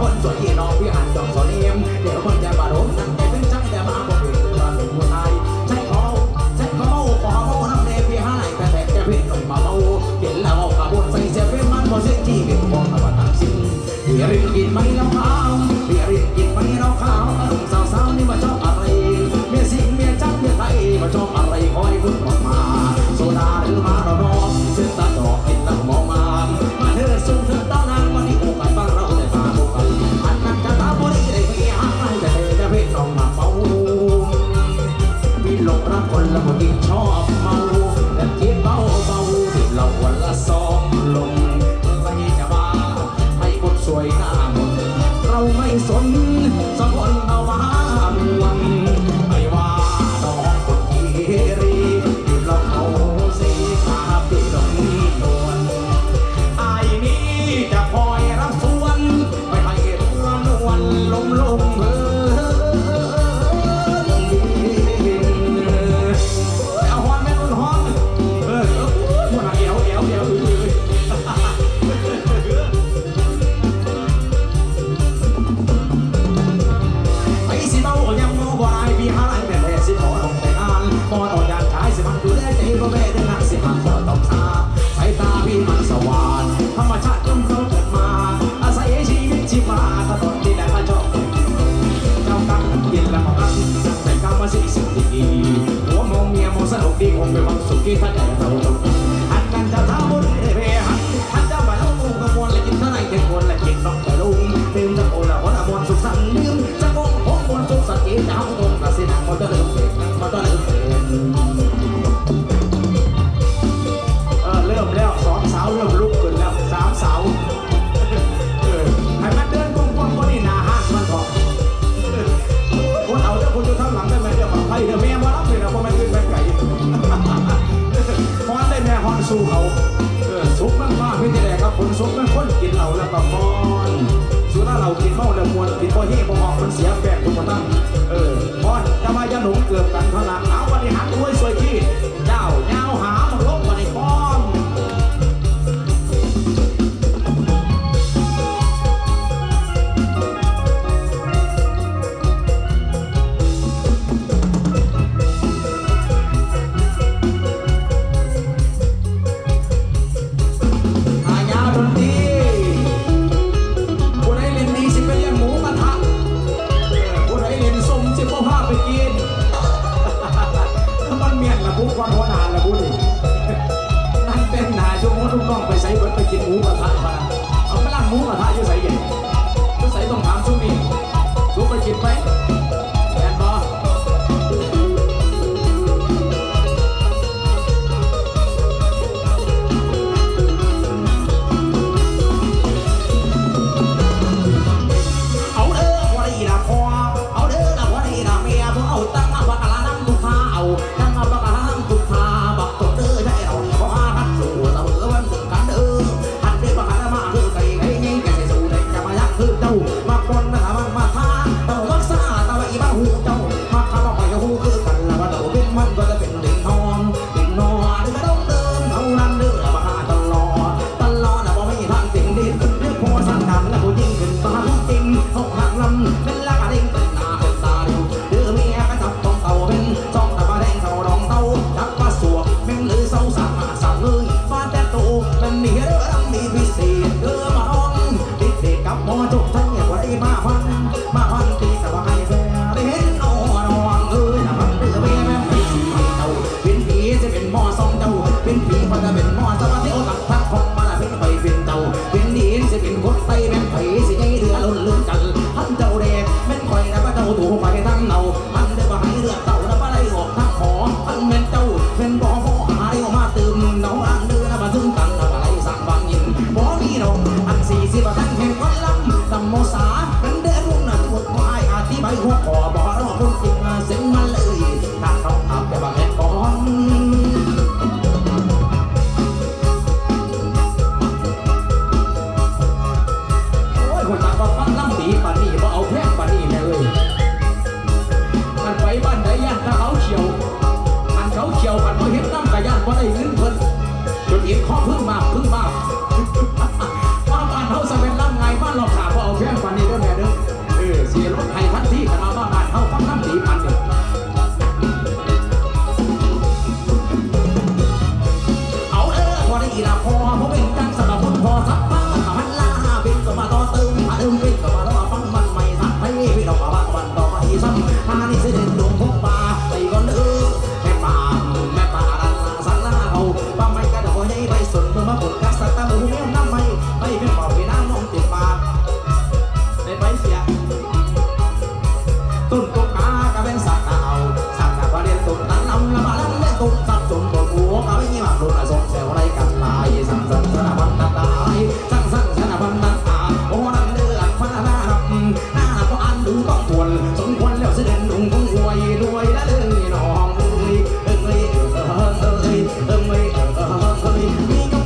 คนสวยที่น้องพี่อัานจองสอนเอ็มีหาไรแม่แม่สิขอลงแต่งานบอยอ่อนยางกายสิมันดูแลใจบ่แม่ได้นักสิมันขอต้องทาสายตาพี่มันสว่างธรรมชาติย่อมเขาเกิดมา อาศัยชีวิตชีวาตลอดที่ได้มาจอบเจ้ากังกินและมารักแต่กรรมสิ่งสิ่งที่ดีหัวมองเมียมองสนุกดีคงเป็นความสุขที่ท่านได้เรา Bye. ยนรำงมีพิเศษ พอพึ่งมาพึ่งมา Thank you.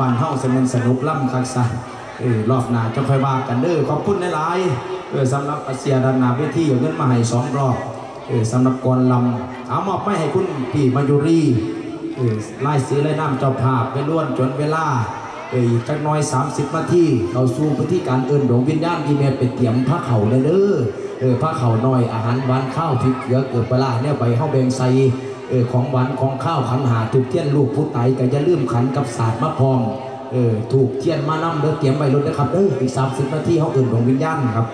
บานเฮาสนุนสนุกล่ำคักซะเออรอบหน้าจะค่อยว่ากันเด้อขอบคุณหลายๆเออสำหรับอาเซียดันนาเวทีเอาเงินมาให้สองรอบเออสำหรับกรลำเอามอบไม่ให้คุณพี่มายุรีเออไล่ซื้อไล่น้ำเจ้าภาพไปล้วนจนเวลาเออจักหน้อย 30นาทีเขาสู่พื้นที่การเอินดวงวิญญาณที่แม่ไปเตรียมพระเขาเลยเด้อเออพระเขาน้อยอาหารหวานข้าวพริกเกลือเกือบปลาเนี่ยไปเฮาแบงใส่ เออของหวานของข้าวขันหาถูกเทียนลูกผู้ไตก็จะลืมขันกับศาสตร์มะพร้อมเออถูกเทียนมานำเด้อเตรียมไว้รถนะครับเด้ออีกสามสิบนาทีเขาอื่นของวิญญาณครับ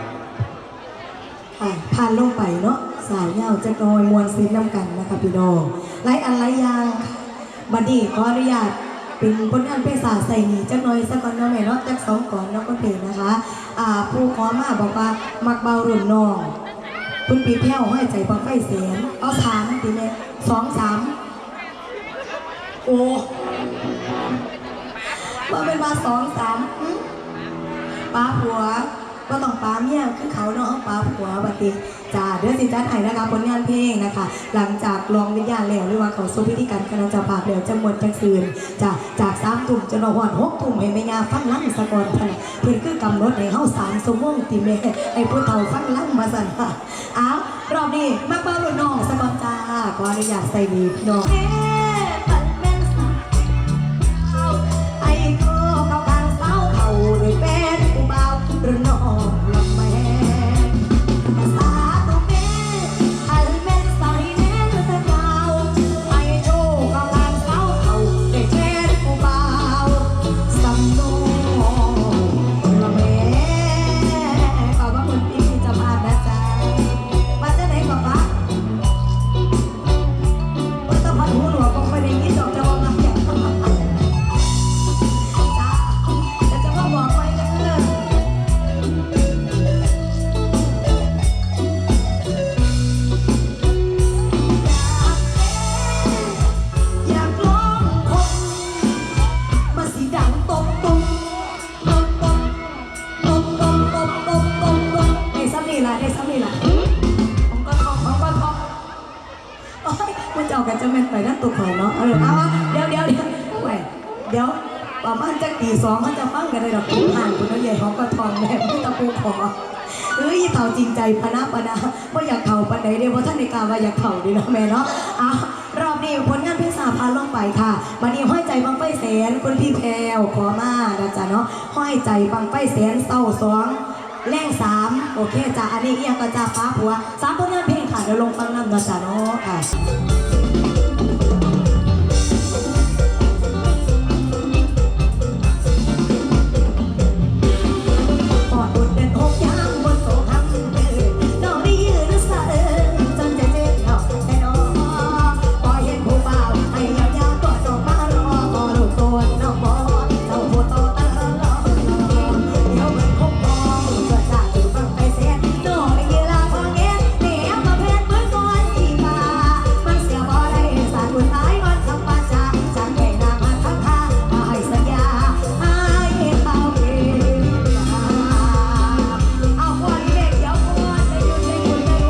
ค่ะผ่านลงไปเนาะสายยาจะนอยมวลซีนน้ำกันนะคะพี่น้องไล่อันไล่ยางบัดนี้ขออนุญาตเป็นผลงานเพศาใส่หนีจักหน่อยสักก่อนเนาะแม่เนาะจักสองก่อนเนาะก็เพลงนะคะอ่าผู้ขอมาบอกว่ามักเบารุ่นน้องคุณปีแพ้วให้ใจบังไฟเสียนเอาสา สองสามโอ้ว่าเป็นมาสองสามป้าผัวก็ต้องป้าเมียคือเขาเนาะป้าผัวบัดนี้ จ้าเดี๋ยวสิจัดให้นะคะ ผลงานเพลงนะคะ หลังจากลองวิญญาณแล้วหรือว่าเขาสู้พิธีการคณะเจ้าภาพแล้วจะหมดจังคืนจ้าจากสามทุ่มจนหอดหกทุ่มให้แม่ยาฟังลั่นสะกอนพะนเพื่อนคือกำหนดให้เฮาสามสมงติแม่ให้ผู้เฒ่าฟังลั่นมาสั่นค่ะอ้าวรอบนี้มาเป้ารุ่นน้องสะกอนจ้าขออนุญาตใส่ดีพี่น้องไอ้ก็เขากางเสาเขาด้วยเป็นผู้เบาหรือน้อง มันจะเอากันจะแมนไปนั่นตัวข่อยเนาะ เออเอาเดี๋ยวเดี๋ยวเดี๋ยวแหวเดี๋ยวประมาณจะตีสองเขาจะฟังกันเลยดอกผู้ผ่านคนนั้นใหญ่ของกระทองแม่ไม่ตะปูขอเอ้ยเท่าจริงใจพนาปนาว่าอยากเข่าปันไหนเดียวเพราะท่านในกาว่าอยากเข่าดีเนาะแม่เนาะเอารอบนี้ผลงานเพชรสาพาลงไปค่ะวันนี้ห้อยใจบังไฟแสนคุณพี่แพรวขอมานะจ๊ะเนาะห้อยใจบังไฟแสนเศร้าสองแรงสามโอเคจ้ะอันนี้เอียงก็จะฟ้าผัวสามผลงานเพลง ค่ะเดี๋ยวลงฟังนำนะจ๊ะเนาะค่ะ